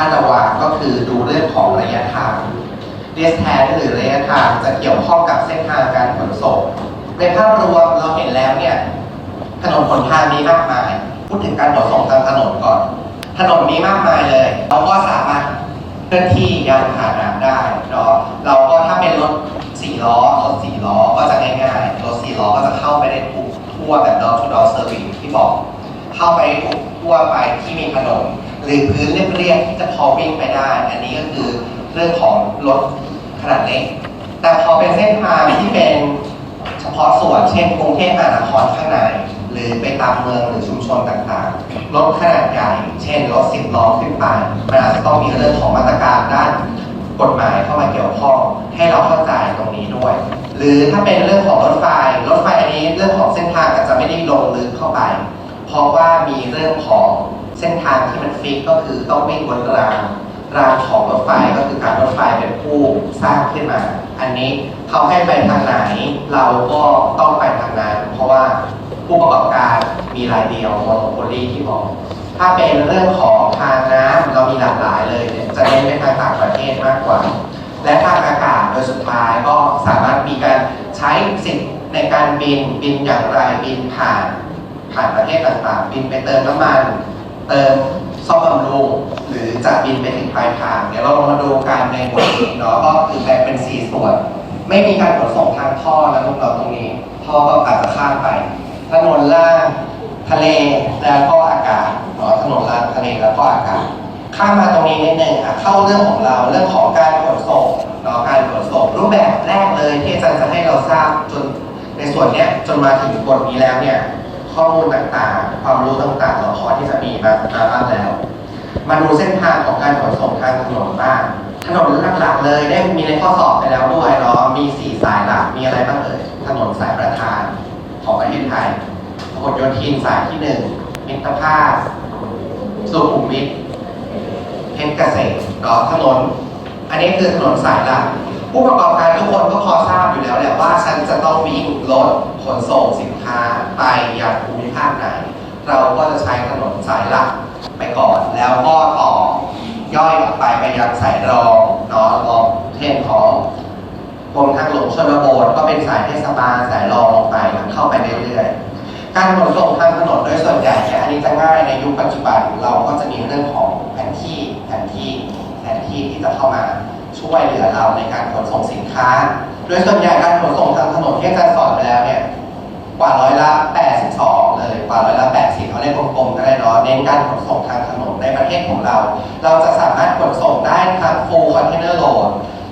าระวางก็คือดูเรื่องของระยะทาง distance หรือระยะทางจะเกี่ยวข้องกับเส้นทางการขนส่ง ในภาพรวมเราเห็นแล้วเนี่ยถนนหนทางมีมากมาย พูดถึงการขนส่งทางถนนก่อน ถนนมีมากมายเลย เราก็สามารถเคลื่อนที่ยานพาหนะได้เนาะเราก็ถ้าเป็นรถสี่ล้อรถสี่ล้อก็จะง่ายๆรถสี่ล้อก็จะเข้าไปได้ทุกทั่วแบบ door to door service ที่บอก เข้าไปทุกทั่วไปที่มีถนน หรือพื้นเรียบๆที่จะพอวิ่งไปได้ อันนี้ก็คือเรื่องของรถขนาดเล็ก แต่พอเป็นเส้นทางที่เป็นเฉพาะส่วนเช่นกรุงเทพมหานครข้างในหรือไปตามเมืองหรือชุมชนต่างๆ รถขนาดใหญ่ เช่นรถสิบล้อขึ้นไปมันอาจจะต้องมีเรื่องของมาตรการด้านกฎหมายเข้ามาเกี่ยวข้องให้เราเข้าใจตรงนี้ด้วย หรือถ้าเป็นเรื่องของรถไฟ รถไฟอันนี้เรื่องของเส้นทางอาจจะไม่ได้ลงลึกเข้าไป เพราะว่ามีเรื่องของ เส้นทางที่มันฟิกก็คือต้องวิ่งบนรางรางของรถไฟก็คือการรถไฟเป็นผู้สร้างขึ้นมา อันนี้เขาให้ไปทางไหน เราก็ต้องไปทางนั้น เพราะว่าผู้ประกอบการมีรายเดียวโมโนโพลีที่บอก ถ้าเป็นเรื่องของทางน้ำเรามีหลากหลายเลยเนี่ยจะเน้นไปทางต่างประเทศมากกว่า และทางอากาศโดยสุดท้ายก็สามารถมีการใช้สิทธิ์ในการบินบินอย่างไรบินผ่านผ่านประเทศต่างๆ บินไปเติมน้ำมัน เติมซ่อมบำรุงหรือจะบินไปถึงปลายทาง เดี๋ยวเราลองมาดูกันในบทนี้เนาะก็คือแบ่งเป็น 4 ส่วน ไม่มีการขนส่งทางท่อนะทุกเราตรงนี้ ท่อก็อาจจะข้ามไปถนนล่างทะเลแล้วก็อากาศเนาะถนนล่างทะเลแล้วก็อากาศข้ามมาตรงนี้นิดนึงอะเข้าเรื่องของเราเรื่องของการขนส่งเนาะการขนส่งรูปแบบแรกเลยที่อาจารย์จะให้เราทราบจนในส่วนเนี้ยจนมาถึงบทนี้แล้วเนี่ย ข้อมูลต่างๆ ความรู้ต่างๆเราพอที่จะมีมามาบ้างแล้ว มาดูเส้นทางของการขนส่งทางถนนบ้างถนนหลักๆเลยได้มีในข้อสอบไปแล้วด้วยเนาะมีสี่สายหลักมีอะไรบ้างเอ่ยถนนสายประธานของประเทศไทยพหลโยธินสายที่หนึ่งมิตรภาพสุขุมวิทเพชรเกษตรเนาะถนน อันนี้คือถนนสายหลักผู้ประกอบการทุกคนก็พอทราบอยู่แล้วแหละว่าฉันจะต้องวิ่งรถขนส่งสินค้า ไปยังภูมิภาคไหน เราก็จะใช้ถนนสายหลักไปก่อน แล้วก็ต่อย่อยออกไปไปยังสายรองนาะรองเช่นของกรมทางหลวงชนบทก็เป็นสายเทศบาลสายรองลงไปเข้าไปเรื่อยๆการขนส่งทางถนนโดยส่วนใหญ่เนี่ยอันนี้จะง่ายในยุคปัจจุบันเราก็จะมีเรื่องของแผนที่แผนที่แผนที่ที่จะเข้ามาช่วยเหลือเราในการขนส่งสินค้า โดยส่วนใหญ่การขนส่งทางถนนที่อาจารย์สอนไปแล้วเนี่ย กว่าร้อยละ 82 เลย กว่าร้อยละ 80 เอาเลขกลมๆก็ได้เนาะเน้นการขนส่งทางถนนในประเทศของเรา เราจะสามารถขนส่งได้ทั้ง full container load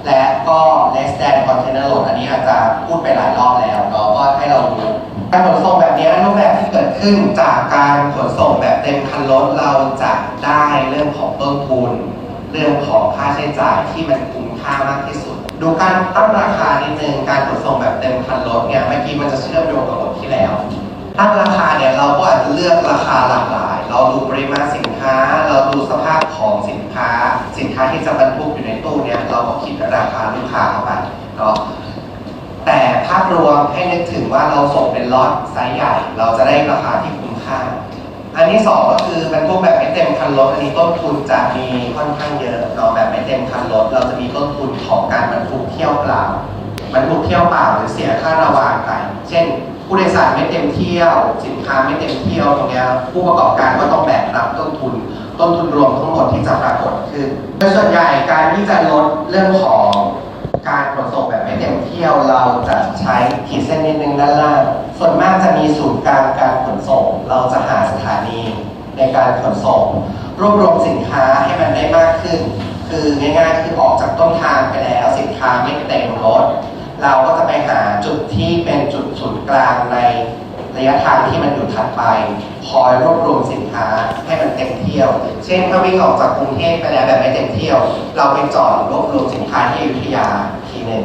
และก็ less than container load อันนี้อาจจะพูดไปหลายรอบแล้วเนาะก็ให้เราดูการขนส่งแบบนี้รูปแบบที่เกิดขึ้นจากการขนส่งแบบเต็มคันรถเราจะได้เรื่องของต้นทุน เรื่องของค่าใช้จ่ายที่มันคุ้มค่ามากที่สุด ดูการตั้งราคานิดนึงการขนส่งแบบเต็มคันรถเนี่ยเมื่อกี้มันจะเชื่อมโยงกับบทที่แล้ว ตั้งราคาเนี่ยเราก็อาจจะเลือกราคาหลากหลาย เราดูปริมาณสินค้า เราดูสภาพของสินค้า สินค้าที่จะบรรทุกอยู่ในตู้เนี่ยเราก็คิดราคาลูกค้าเข้าไปเนาะแต่ภาพรวมให้นึกถึงว่าเราส่งเป็นล็อตไซส์ใหญ่ เราจะได้ราคาที่คุ้มค่า อันที่สองก็คือบรรทุกแบบไม่เต็มคันรถอันนี้ต้นทุนจะมีค่อนข้างเยอะเนาะแบบไม่เต็มคันรถเราจะมีต้นทุนของการบรรทุกเที่ยวเปล่าบรรทุกเที่ยวเปล่าหรือเสียค่าระวางไปเช่น ผู้โดยสารไม่เต็มเที่ยว สินค้าไม่เต็มเที่ยวตรงนี้ผู้ประกอบการก็ต้องแบกรับต้นทุน ต้นทุนรวมทั้งหมดที่จะปรากฏขึ้นโดยส่วนใหญ่การที่จะลดเรื่องของ การขนส่งแบบไม่เต็มเที่ยวเราจะใช้ขีดเส้นนิดนึงด้านล่างส่วนมากจะมีศูนย์กลางการขนส่ง เราจะหาสถานีในการขนส่ง รวบรวมสินค้าให้มันได้มากขึ้น คือง่ายๆคือออกจากต้นทางไปแล้วสินค้าไม่เต็มรถ เราก็จะไปหาจุดที่เป็นจุดศูนย์กลางใน ระยะทางที่มันอยู่ถัดไป คอยรวบรวมสินค้าให้มันเต็มเที่ยว เช่นถ้าวิ่งออกจากกรุงเทพไปแล้วแบบไม่เต็มเที่ยว เราไปจอดรวบรวมสินค้าที่อยุธยาทีหนึ่ง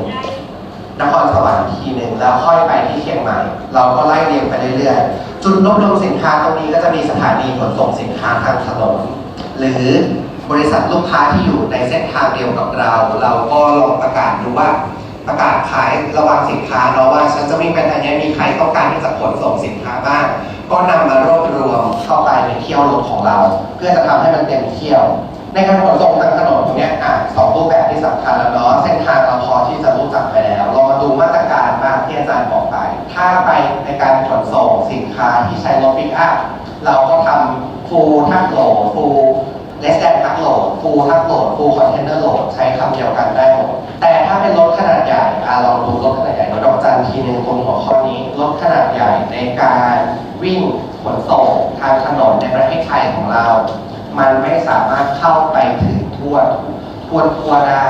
นครสวรรค์ทีหนึ่งแล้วค่อยไปที่เชียงใหม่ เราก็ไล่เรียงไปเรื่อยๆ จุดรวบรวมสินค้าตรงนี้ก็จะมีสถานีขนส่งสินค้าทางถนนหรือบริษัทลูกค้าที่อยู่ในเส้นทางเดียวกับเรา เราก็ลองประกาศดูว่า ประกาศขายระว่างสินค้าเนาะว่าฉันจะวิ่งไปทางนี้มีใครต้องการที่จะขนส่งสินค้าบ้างก็นำมารวบรวมเข้าไปในเที่ยวรถของเรา เพื่อจะทำให้มันเต็มเที่ยว ในการขนส่งทางถนนตรงนี้อะสองรูปแบบที่สำคัญแล้วเนาะเส้นทางเราพอที่จะรู้จักไปแล้วเรามาดูมาตรการบ้างที่อาจารย์บอกไป ถ้าไปในการขนส่งสินค้าที่ใช้รถปิกอัพเราก็ทำ full ทักโหล full less than ทักโหล full ทักโหล full container load ใช้คำเดียวกันได้หมดแต่ถ้าเป็นรถขนาดใหญ่อะลองดูรถขนาดใหญ่เราดอกจันทีหนึ่งตรงหัวข้อนี้รถขนาดใหญ่ในการวิ่งขนส่งทางถนนในประเทศไทยของเรา มันไม่สามารถเข้าไปถึงทั่วทั่วทั่วได้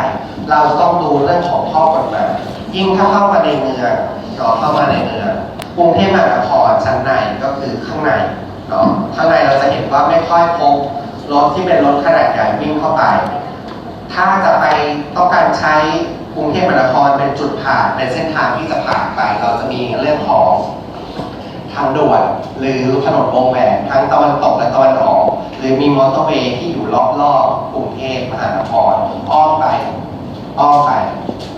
เราต้องดูเรื่องของข้อกฎหมายยิ่งถ้าเข้ามาในเมืองก็เข้ามาในเมืองกรุงเทพมหานครชั้นในก็คือข้างในเนาะข้างในเราจะเห็นว่าไม่ค่อยพบ รถที่เป็นรถขนาดใหญ่วิ่งเข้าไป ถ้าจะไปต้องการใช้กรุงเทพมหานครเป็นจุดผ่านในเส้นทางที่จะผ่านไป เราจะมีเรื่องของทางด่วนหรือถนนวงแหวนทั้งตะวันตกและตะวันออก หรือมีมอเตอร์เวย์ที่อยู่รอบๆกรุงเทพมหานครอ้อมไปอ้อมไป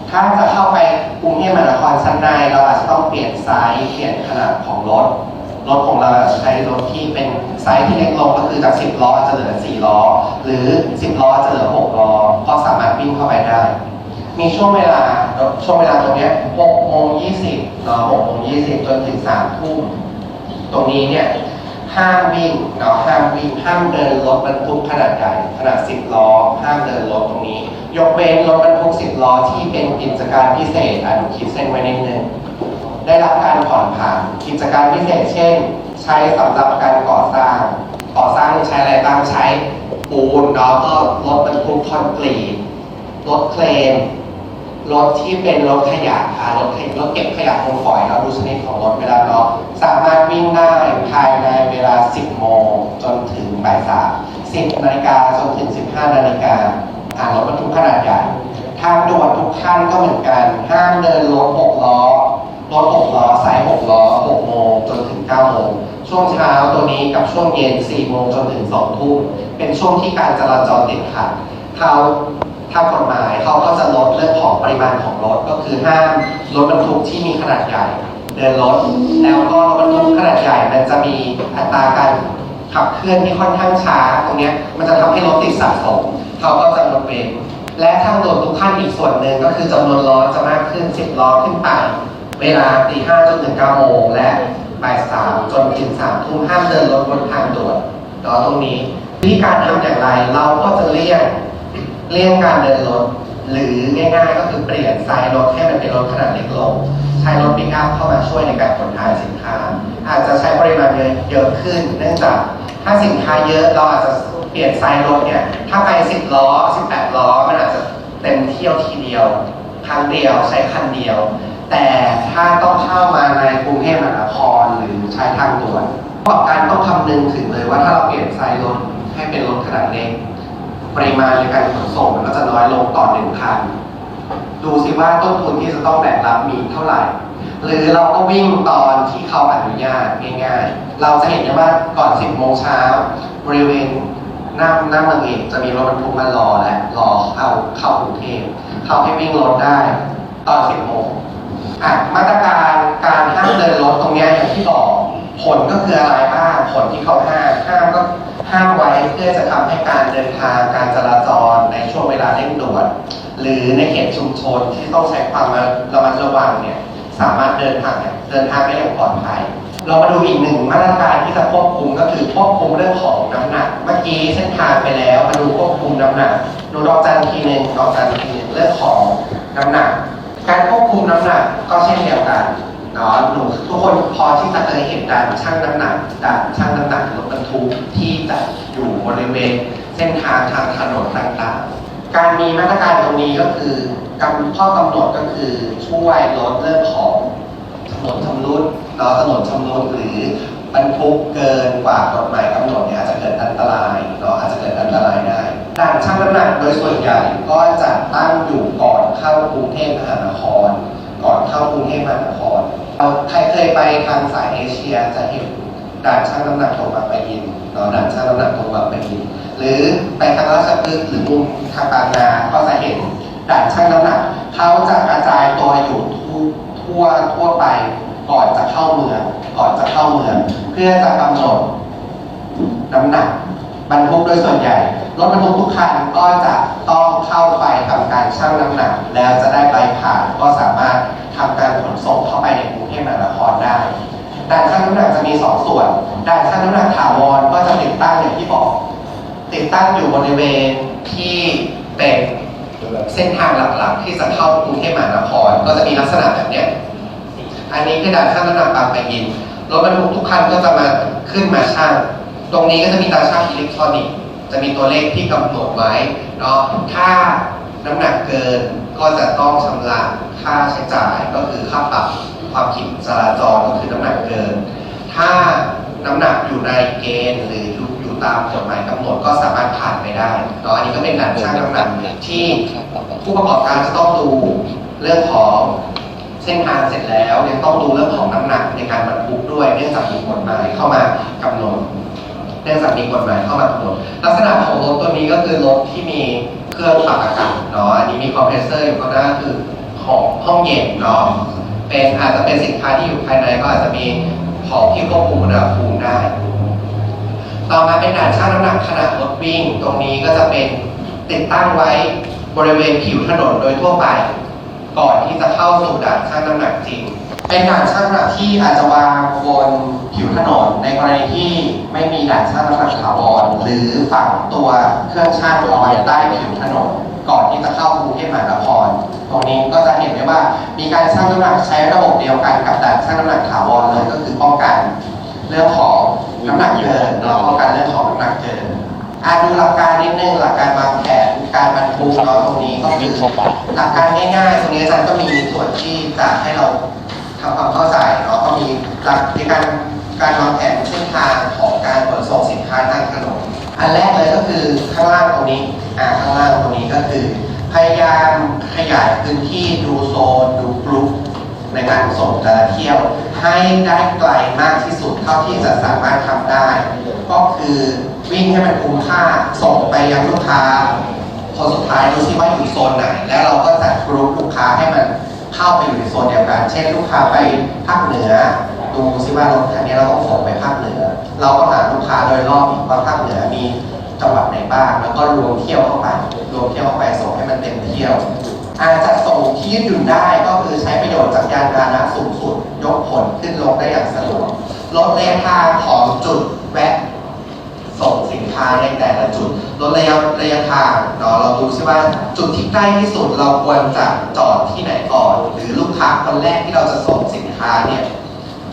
ถ้าจะเข้าไปกรุงเทพมหานครชั้นในเราอาจจะต้องเปลี่ยนไซส์เปลี่ยนขนาดของรถ รถของเราจะใช้รถที่เป็นไซส์ที่เล็กลงก็คือจาก 10 ล้อจะเหลือ 4 ล้อ หรือ 10 ล้อจะเหลือ 6 ล้อ ก็สามารถวิ่งเข้าไปได้ มีช่วงเวลาช่วงเวลาตรงนี้6โมง20เนาะ6โมง20 จนถึง3ทุ่ม ตรงนี้เนี่ยห้ามวิ่งเนาะห้ามวิ่งห้ามเดินรถบรรทุกขนาดใหญ่ขนาด 10 ล้อ ห้ามเดินรถตรงนี้ ยกเว้นรถบรรทุก 10 ล้อที่เป็นกิจการพิเศษอนูขีดเส้นไว้นิดนึง ได้รับการผ่อนผันกิจการพิเศษเช่น ใช้สำหรับการก่อสร้าง ก่อสร้างใช้อะไรบ้างใช้ปูนแล้วก็รถบรรทุกคอนกรีตรถเครนรถที่เป็นรถขยะอ่ารถเก็บรถเก็บขยะคงฝอยเราดูชนิดของรถเวลาเนาะสามารถวิ่งได้ภายในเวลา 10 โมงจนถึงบ่ายสาม10นาฬิกาจนถึง 15 นาฬิกาอ่ารถบรรทุกขนาดใหญ่ ทางด่วนทุกขั้นก็เหมือนกันห้ามเดินรถ6ล้อ รถ6ล้อสาย6ล้อ6โมงจนถึง9โมง ช่วงเช้าตัวนี้กับช่วงเย็น 4 โมงจนถึง 2 ทุ่ม เป็นช่วงที่การจราจรติดขัดเขาถ้ากฎหมายเขาก็จะลดเรื่องของปริมาณของรถก็คือห้ามรถบรรทุกที่มีขนาดใหญ่เดินรถแล้วก็รถบรรทุกขนาดใหญ่มันจะมีอัตราการขับเคลื่อนที่ค่อนข้างช้า ตรงนี้มันจะทำให้รถติดสะสมเขาก็จะลดเว้นและทางด่วนทุกขั้นอีกส่วนหนึ่งก็คือจำนวนล้อจะมากขึ้น 10 ล้อขึ้นไป เวลาตีห้าจนถึงเก้าโมงและ บ่ายสามจนถึงสามทุ่มห้ามเดินรถบนทางด่วนเนาะตรงนี้วิธีการทำอย่างไรเราก็จะเลี่ยงเลี่ยงการเดินรถ หรือง่ายๆก็คือเปลี่ยนไซส์รถให้มันเป็นรถขนาดเล็กลงใช้รถปิกอัพเข้ามาช่วยในการขนถ่ายสินค้า อาจจะใช้ปริมาณเยอะเยอะขึ้น เนื่องจากถ้าสินค้าเยอะเราอาจจะเปลี่ยนไซส์รถเนี่ยถ้าไป 10 ล้อ 18 ล้อ มันอาจจะเต็มเที่ยวทีเดียว ครั้งเดียวใช้คันเดียว แต่ถ้าต้องเข้ามาในกรุงเทพมหานครหรือใช้ทางด่วนประกอบการต้องคำนึงถึงเลยว่าถ้าเราเปลี่ยนไซส์รถให้เป็นรถขนาดเล็กปริมาณในการขนส่งมันก็จะน้อยลงต่อหนึ่งคัน ดูสิว่าต้นทุนที่จะต้องแบกรับมีเท่าไหร่ หรือเราก็วิ่งตอนที่เขาอนุญาตง่ายๆ เราจะเห็นได้ว่าก่อน 10 โมงเช้าบริเวณหน้าหน้าเมืองเอกจะมีรถบรรทุกมารอและรอเข้าเข้ากรุงเทพเขาให้วิ่งรถได้ตอน 10 โมง อะมาตรการการห้ามเดินรถตรงเนี้ยอย่างที่บอกผลก็คืออะไรบ้างผลที่เขาห้ามห้ามก็ห้ามไว้เพื่อจะทำให้การเดินทางการจราจรในช่วงเวลาเร่งด่วนหรือในเขตชุมชนที่ต้องใช้ความระมัดระวังเนี่ยสามารถเดินทางเดินทางได้อย่างปลอดภัย เรามาดูอีกหนึ่งมาตรการที่จะควบคุมก็คือควบคุมเรื่องของน้ำหนัก เมื่อกี้เส้นทางไปแล้วมาดูควบคุมน้ำหนักดูดอกจันทีหนึ่งดอกจันทีหนึ่งเรื่องของน้ำหนัก การควบคุมน้ำหนักก็เช่นเดียวกันเนาะหนูทุกคนพอที่จะเคยเห็นด่านชั่งน้ำหนักด่านชั่งน้ำหนักรถบรรทุกที่จะอยู่บริเวณเส้นทางทางถนนต่างๆ การมีมาตรการตรงนี้ก็คือกำข้อกำหนดก็คือช่วยลดเรื่องของถนนชำรุดเนาะถนนชำรุดหรือบรรทุกเกินกว่ากฎหมายกำหนดเนี่ยอาจจะเกิดอันตรายเนาะอาจจะเกิดอันตรายได้ ด่านชั่งน้ำหนักโดยส่วนใหญ่ก็จะตั้งอยู่ก่อนเข้ากรุงเทพมหานคร ก่อนเข้ากรุงเทพมหานครเราใครเคยไปทางสายเอเชียจะเห็นด่านชั่งน้ำหนักตรงบางปะอินเนาะด่านชั่งน้ำหนักตรงบางปะอิน หรือไปทางราชพฤกษ์หรือมุมทางบางนาก็จะเห็นด่านชั่งน้ำหนักเขาจะกระจายตัวอยู่ทั่วทั่วทั่วไปก่อนจะเข้าเมืองก่อนจะเข้าเมือง เพื่อจะกำหนดน้ำหนักบรรทุกโดยส่วนใหญ่ รถบรรทุกทุกคันก็จะต้องเข้าไปทำการชั่งน้ำหนัก แล้วจะได้ใบผ่านก็สามารถทำการขนส่งเข้าไปในกรุงเทพมหานครได้ด่านชั่งน้ำหนักจะมีสองส่วนด่านชั่งน้ำหนักถาวรก็จะติดตั้งอย่างที่บอก ติดตั้งอยู่บริเวณที่เป็นเส้นทางหลักๆ ที่จะเข้ากรุงเทพมหานครก็จะมีลักษณะแบบเนี้ยอันนี้คือด่านชั่งน้ำหนักบางปะอินรถบรรทุกทุกคันก็จะมาขึ้นมาชั่งตรงนี้ก็จะมีตาชั่งอิเล็กทรอนิกส์ จะมีตัวเลขที่กำหนดไว้เนาะถ้าน้ำหนักเกินก็จะต้องชำระค่าใช้จ่ายก็คือค่าปรับความผิดจราจรก็คือน้ำหนักเกิน ถ้าน้ำหนักอยู่ในเกณฑ์หรืออยู่ตามกฎหมายกำหนดก็สามารถผ่านไปได้เนาะอันนี้ก็เป็นด่านชั่งน้ำหนักที่ผู้ประกอบการจะต้องดูเรื่องของเส้นทางเสร็จแล้วยังต้องดูเรื่องของน้ำหนักในการบรรทุกด้วยเนื่องจากมีกฎหมายเข้ามากำหนด เนื่องจากมีกฎหมายเข้ามากำหนดลักษณะของรถตัวนี้ก็คือรถที่มีเครื่องปรับอากาศเนาะอันนี้มีคอมเพรสเซอร์อยู่ข้างหน้าคือของห้องเย็นเนาะเป็นอาจจะเป็นสินค้าที่อยู่ภายในก็อาจจะมีของที่ควบคุมอุณหภูมิได้ ต่อมาเป็นด่านชั่งน้ำหนักขณะรถวิ่ง ตรงนี้ก็จะเป็นติดตั้งไว้บริเวณผิวถนนโดยทั่วไป ก่อนที่จะเข้าสู่ด่านชั่งน้ำหนักจริง เป็นด่านชั่งน้ำหนักที่อาจจะวางบนผิวถนนในกรณีที่ไม่มีด่านชั่งน้ำหนักถาวรหรือฝังตัวเครื่องชั่งเอาไว้ใต้ผิวถนน ก่อนที่จะเข้ากรุงเทพมหานคร ตรงนี้ก็จะเห็นได้ว่ามีการชั่งน้ำหนักใช้ระบบเดียวกันกับด่านชั่งน้ำหนักถาวรเลยก็คือป้องกันเรื่องของน้ำหนักเกินแล้วป้องกันเรื่องของน้ำหนักเกินอาดูหลักการนิดนึงหลักการวางแผนการบรรทุกเนาะตรงนี้ก็คือหลักการง่ายๆตรงนี้อาจารย์ก็มีส่วนที่จะให้เรา ทำความเข้าใจเนาะก็มีหลักในการการวางแผนเส้นทางของการขนส่งสินค้าทางถนนอันแรกเลยก็คือข้างล่างตรงนี้อ่าข้างล่างตรงนี้ก็คือ พยายามขยายพื้นที่ดูโซนดูกลุ่มในการส่งแต่ละเที่ยวให้ได้ไกลมากที่สุดเท่าที่จะสามารถทำได้ ก็คือวิ่งให้มันคุ้มค่าส่งไปยังลูกค้าพอสุดท้ายดูซิว่าอยู่โซนไหน แล้วเราก็จัดกรุ๊ปลูกค้าให้มัน เข้าไปอยู่ในโซนเดียวกัน เช่นลูกค้าไปภาคเหนือ ดูซิว่ารถคันนี้เราต้องส่งไปภาคเหนือ เราก็หาลูกค้าโดยรอบอีกว่าภาคเหนือมีจังหวัดไหนบ้าง แล้วก็รวมเที่ยวเข้าไป รวมเที่ยวเข้าไปส่งให้มันเต็มเที่ยว อาจจะส่งที่ยืดหยุ่นได้ก็คือใช้ประโยชน์จากยานพาหนะสูงสุด ยกผลขึ้นลงได้อย่างสะดวกลดระยะทางของจุด แวะส่งในแต่ละจุดลดระยะระยะทางเนาะเราดูซิว่าจุดที่ใกล้ที่สุดเราควรจะจอดที่ไหนก่อน หรือลูกค้าคนแรกที่เราจะส่งสินค้าเนี่ย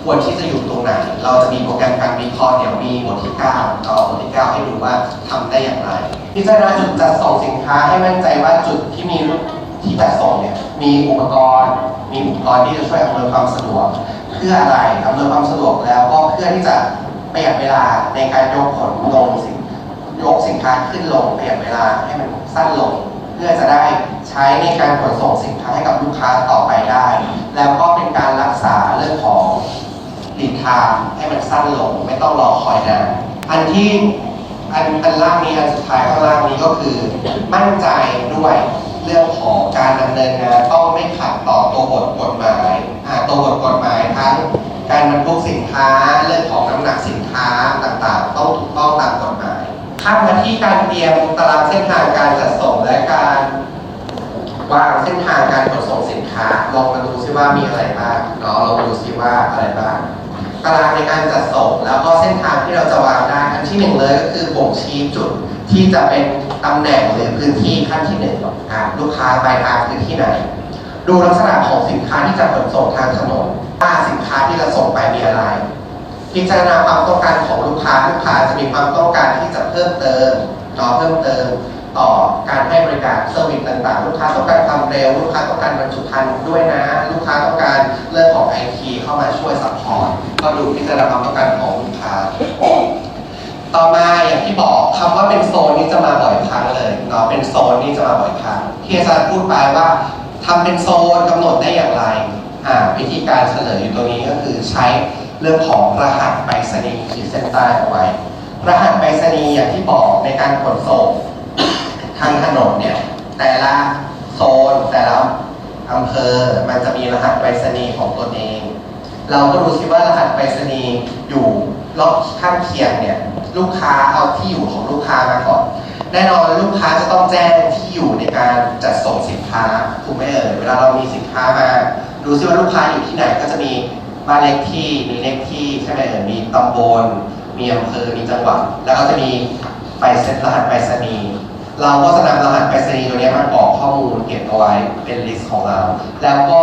ควรที่จะอยู่ตรงไหน เราจะมีโปรแกรมการวิเคราะห์เดี๋ยวมีบทที่9เราเอบทที่ 9 ให้ดูว่าทำได้อย่างไร พิจารณาจุดจัดส่งสินค้าให้มั่นใจว่าจุดที่มีที่จัดส่งเนี่ยมีอุปกรณ์ มีอุปกรณ์ที่จะช่วยอำนวยความสะดวก เพื่ออะไรอำนวยความสะดวกแล้วก็เพื่อที่จะประหยัดเวลาในการยกขนลงสิน ยกสินค้าขึ้นลงเประหยัดเวลาให้มันสั้นลง เพื่อจะได้ใช้ในการขนส่งสินค้าให้กับลูกค้าต่อไปได้ แล้วก็เป็นการรักษาเรื่องของลีดไทม์ให้มันสั้นลง ไม่ต้องรอคอยนานอันที่อันอันล่างนี้อันสุดท้ายข้างล่างนี้ก็คือ มั่นใจด้วยเรื่องของการดำเนินงานต้องไม่ขัดต่อตัวบทกฎหมายตัวบทกฎหมายทั้งการบรรทุกสินค้าเรื่องของน้ำหนักสินค้าต่างๆ ต้องถูกต้องตามกฎหมาย ข้ามมาที่การเตรียมตารางเส้นทางการจัดส่งและการวางเส้นทางการขนส่งสินค้า ลองมาดูซิว่ามีอะไรบ้างเนาะลองดูซิว่าอะไรบ้างตารางในการจัดส่งแล้วก็เส้นทางที่เราจะวางได้อันที่หนึ่งเลยก็คือบ่งชี้จุดที่จะเป็นตำแหน่งหรือพื้นที่ขั้นที่หนึ่งอะลูกค้าปลายทางคือที่ไหน ดูลักษณะของสินค้าที่จะขนส่งทางถนนว่าสินค้าที่จะส่งไปมีอะไร พิจารณาความต้องการของลูกค้าลูกค้าจะมีความต้องการที่จะเพิ่มเติมต่อเพิ่มเติมต่อการให้บริการเซอร์วิสต่างๆ ลูกค้าต้องการความเร็ว ลูกค้าต้องการบรรจุภัณฑ์ด้วยนะ ลูกค้าต้องการเรื่องของไอทีเข้ามาช่วยซัพพอร์ตก็ดูพิจารณาความต้องการของลูกค้า ต่อมาอย่างที่บอกคำว่าเป็นโซนนี้จะมาบ่อยครั้งเลยเนาะเป็นโซนนี้จะมาบ่อยครั้งที่อาจารย์พูดไปว่าทำเป็นโซนกำหนดได้อย่างไรอ่าวิธีการเฉลยอยู่ตรงนี้ก็คือใช้ เรื่องของรหัสไปรษณีย์ขีดเส้นใต้เอาไว้ รหัสไปรษณีย์อย่างที่บอกในการขนส่งทางถนนเนี่ยแต่ละโซนแต่ละอำเภอมันจะมีรหัสไปรษณีย์ของตนเอง เราก็ดูซิว่ารหัสไปรษณีย์อยู่รอบข้างเคียงเนี่ยลูกค้าเอาที่อยู่ของลูกค้ามาก่อนแน่นอนลูกค้าจะต้องแจ้งที่อยู่ในการจัดส่งสินค้าถูกไหมเอ่ยเวลาเรามีสินค้ามา ดูซิว่าลูกค้าอยู่ที่ไหนก็จะมี บ้านเลขที่มีเลขที่ใช่ไหมเอ่ยมีตำบลมีอำเภอมีจังหวัด แล้วก็จะมีไปเซ็นรหัสไปรษณีย์เราก็จะนำรหัสไปรษณีย์ตัวนี้มากรอกข้อมูลเก็บเอาไว้เป็นลิสต์ของเรา แล้วก็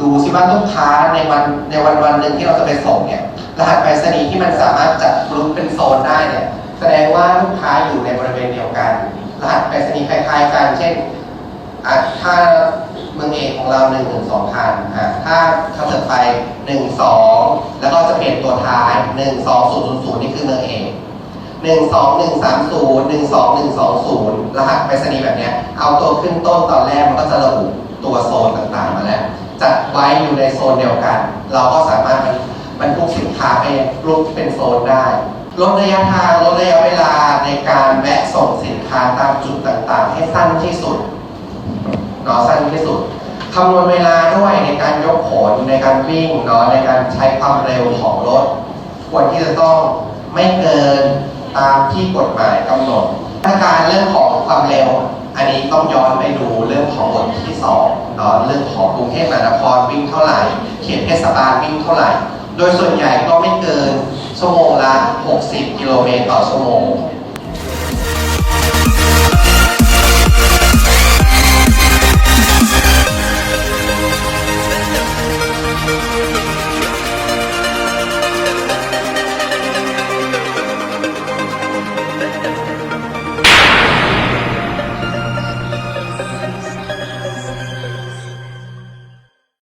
ดูซิว่าลูกค้าในวันในวันวันหนึ่งที่เราจะไปส่งเนี่ยรหัสไปรษณีย์ที่มันสามารถจัดกลุ่มเป็นโซนได้เนี่ยแสดงว่าลูกค้าอยู่ในบริเวณเดียวกัน รหัสไปรษณีย์คล้ายๆกันเช่นอะถ้า เมืองเอกของเราหนึ่งถึงสองพันอะถ้าถ้าเกิดไปหนึ่งสองแล้วก็จะเปลี่ยนตัวท้ายหนึ่งสองศูนย์ศูนย์นี่คือเมืองเอกหนึ่งสองหนึ่งสามศูนย์หนึ่งสองหนึ่งสองศูนย์รหัสไปรษณีย์แบบเนี้ยเอาตัวขึ้นต้นตอนแรกมันก็จะระบุตัวโซนต่างๆมาแล้วจัดไว้อยู่ในโซนเดียวกัน เราก็สามารถบรรทุกสินค้าไปรูปเป็นโซนได้ลดระยะทางลดระยะเวลาในการแวะส่งสินค้าตามจุดต่างๆ ให้สั้นที่สุด เนาะสั้นที่สุดคำนวณเวลาด้วยในการยกขนในการวิ่งเนาะในการใช้ความเร็วของรถ ควรที่จะต้องไม่เกินตามที่กฎหมายกำหนดมาการเรื่องของความเร็ว อันนี้ต้องย้อนไปดูเรื่องของบทที่สองเนาะเรื่องของกรุงเทพมหานครวิ่งเท่าไหร่ เขตเทศบาลวิ่งเท่าไหร่ โดยส่วนใหญ่ก็ไม่เกินชั่วโมงละ 60 กิโลเมตรต่อชั่วโมง